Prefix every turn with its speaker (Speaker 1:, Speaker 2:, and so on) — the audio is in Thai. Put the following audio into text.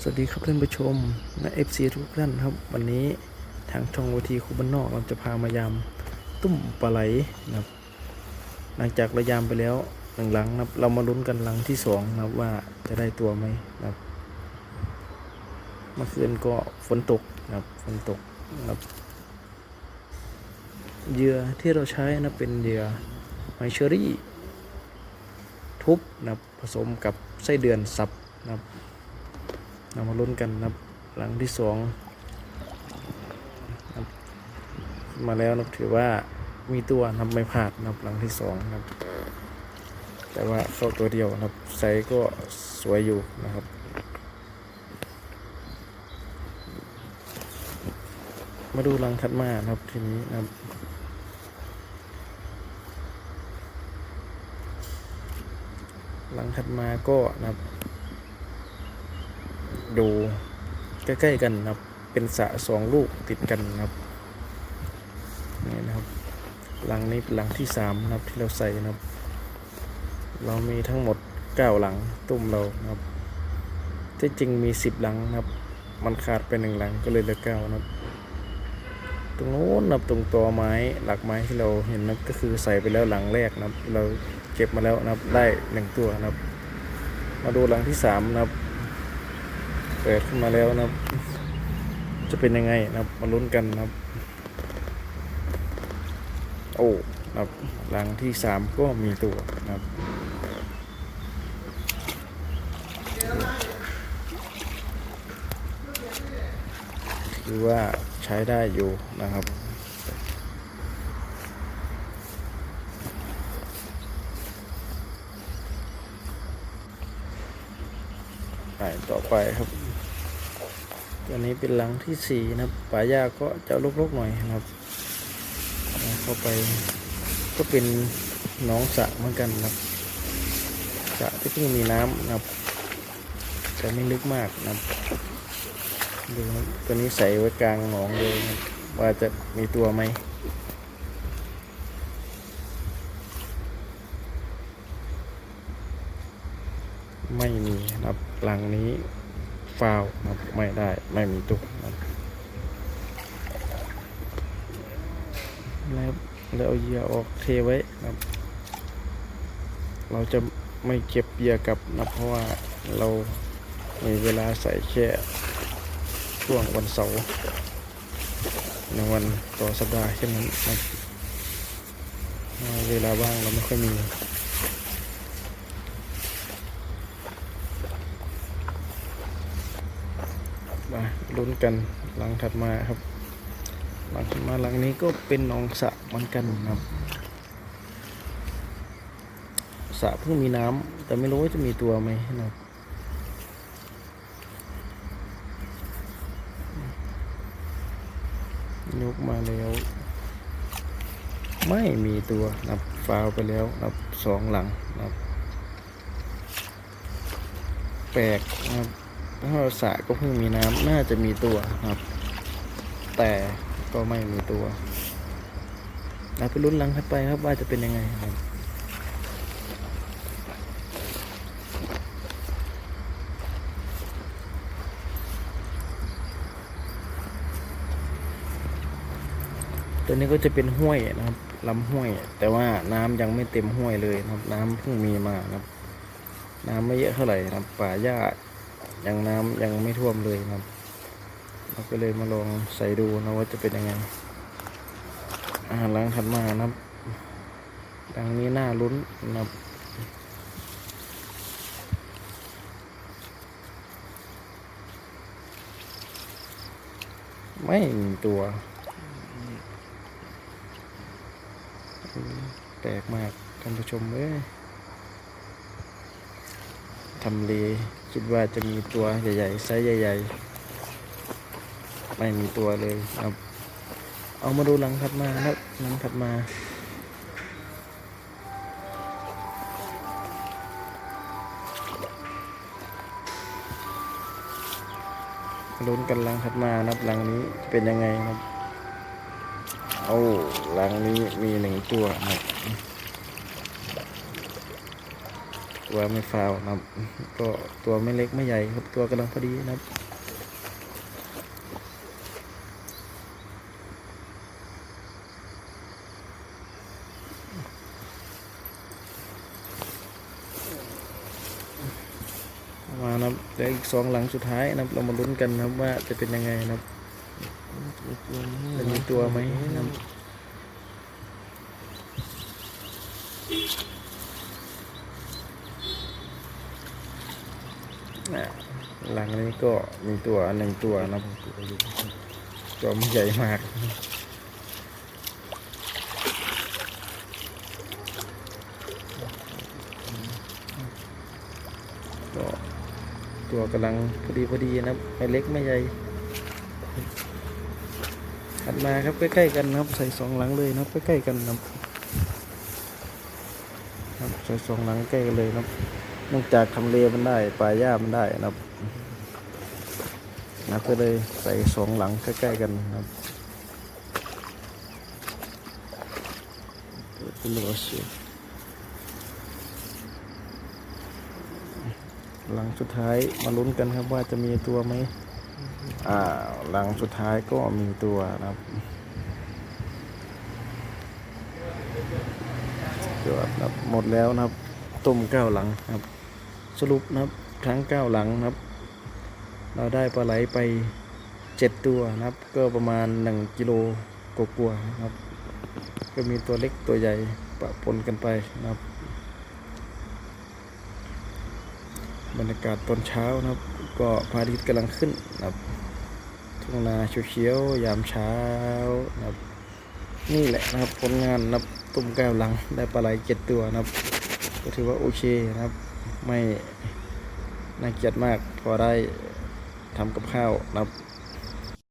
Speaker 1: สวัสดีครับท่านผู้ชมและเอฟซีทุกท่านครับ วันนี้ทางช่องวทีคูบันนอกเราจะพามายามตุ้มปลาไหลนะครับหลังจากระยามไปแล้วหนึ่งหลังนะครับเรามาลุ้นกันหลังที่สองนะครับว่าจะได้ตัวไหมนะครับเมื่อคืนก็ฝนตกนะครับฝนตกนะครับเหยื่อที่เราใช้นะเป็นเหยื่อไมเชอรี่ ทุบนะครับผสมกับไส้เดือนสับนะครับ เรามาลุ้นกันนะครับ หลังที่สองมาแล้วนะถือว่ามีตัวนะครับไม่พลาดนะครับหลังที่สองนะครับ แต่ว่าเข้าตัวเดียวนะครับไซก็สวยอยู่นะครับ มาดูหลังถัดมานะครับทีนี้นะครับหลังถัดมาก็นะครับ ดูใกล้ๆกันนะครับ เป็นสะสองลูกติดกันนะครับนี่นะครับหลังนี้หลังที่สามนะครับที่เราใส่นะครับ เรามีทั้งหมดเก้าหลังตุ้มเรานะครับที่จริงมีสิบหลังนะครับ มันขาดไปหนึ่งหลังก็เลยเหลือเก้านะครับ ตรงโน้นนะครับตรงตอไม้หลักไม้ที่เราเห็นนะครับก็คือใส่ไปแล้วหลังแรกนะครับ เราเก็บมาแล้วนะครับได้หนึ่งตัวนะครับ มาดูหลังที่สามนะครับ เปิดขึ้นมาแล้วนะครับ จะเป็นยังไงนะครับ มาลุ้นกันนะครับ โอ้นะครับ หลังที่สามก็มีตัวนะครับถือว่าใช้ได้อยู่นะครับไปต่อไปครับ ตัวนี้เป็นหลังที่สี่นะครับป่าหญ้าก็จะรกๆหน่อยนะครับเข้าไปก็เป็นหน้องสระเหมือนกันนะครับสระที่เพิ่งมีน้ำนะครับแต่ไม่ลึกมากนะครับดูนะครับตัวนี้ใส่ไว้กลางหนองเลยนะว่าจะมีตัวไหมไม่มีนะครับหลังนี้ ฟาวนะไม่ได้ไม่มีตุกนะครับแล้วแล้วเอาเหยื่อออกเทไว้นะครับเราจะไม่เก็บเหยื่อกับนะเพราะว่าเรามีเวลาใส่แค่ช่วงวันเสาร์ในวันต่อสัปดาห์แค่นั้นนะเวลาว่างเราไม่ค่อยมี มาลุ้นกันหลังถัดมาครับ หลังถัดมาหลังนี้ก็เป็นหนองสระเหมือนกันนะครับสระเพิ่งมีน้ำแต่ไม่รู้ว่าจะมีตัวไหมนะครับยกมาแล้ว ไม่มีตัวนับฟาวไปแล้วนับสองหลังนับแปลกนะครับ ถ้าสระก็เพิ่งมีน้ำน่าจะมีตัวครับ แต่ก็ไม่มีตัวเราไปลุ้นลังถัดไปครับว่าจะเป็นยังไงครับตัวนี้ก็จะเป็นห้วยนะครับลำห้วย แต่ว่าน้ำยังไม่เต็มห้วยเลยนะครับ น้ำเพิ่งมีมานะครับ น้ำไม่เยอะเท่าไหร่นะครับป่าหญ้า ยังน้ำยังไม่ท่วมเลยนะครับเราก็เลยมาลองใส่ดูนะว่าจะเป็นยังไงอาหารล้างถัดมานะครับดังนี้น่าลุ้นนะครับไม่มีตัว แปลกมากท่านผู้ชมเอ้ย ทำเลคิดว่าจะมีตัวใหญ่ๆไซส์ใหญ่ ๆ ไม่มีตัวเลยครับ เอามาดูหลังถัดมาครับหลังถัดมาลุ้นกันหลังถัดมานะครับหลังนี้เป็นยังไงครับ เอาหลังนี้มีหนึ่งตัวนะ ครัวไม่ฟาวนะครับ ก็ตัวไม่เล็กไม่ใหญ่ครับตัวกำลังพอดีนะครับมานะครับเหลืออีกสองหลังสุดท้ายนะครับ เรามาลุ้นกันนะครับว่าจะเป็นยังไงนะครับจะมีตัวไหมนะครับน่ะ หลังนี้ก็มีตัวหนึ่งตัวนะตัวมันใหญ่มากก็ตัวกำลังพอดีพอดีนะครับไม่เล็กไม่ใหญ่ถัดมาครับใกล้ๆกันนะครับ ใส่สองหลังเลยนะครับใกล้ๆกันนะครับใส่สองหลังใกล้กันเลยนะครับ นื่องจากทำเลมันได้ปลายหญ้ามันได้นะครับนะก็เลยใส่สองหลังใกล้ๆกันนะครับเป็นเหลือเสียหลังสุดท้ายมาลุ้นกันครับว่าจะมีตัวไหมอ่าหลังสุดท้ายก็มีตัวนะครับตัวนะครับหมดแล้วนะครับต้มเก้าหลังนะครับ สรุปนะครับทั้งเก้าหลังนะครับ เราได้ปลาไหลไปเจ็ดตัวนะครับ ก็ประมาณหนึ่งกิโลกว่าๆนะครับ ก็มีตัวเล็กตัวใหญ่ปะปนกันไปนะครับ บรรยากาศตอนเช้านะครับ ก็พระอาทิตย์กำลังขึ้นนะครับทุ่งนาเขียวๆยามเช้านะครับ นี่แหละนะครับผลงานนะครับตุ้มแก้วหลังได้ปลาไหลเจ็ดตัวนะครับ ก็ถือว่าโอเคนะครับ ไม่น่าเกลียดมากพอได้ทำกับข้าวนะครับ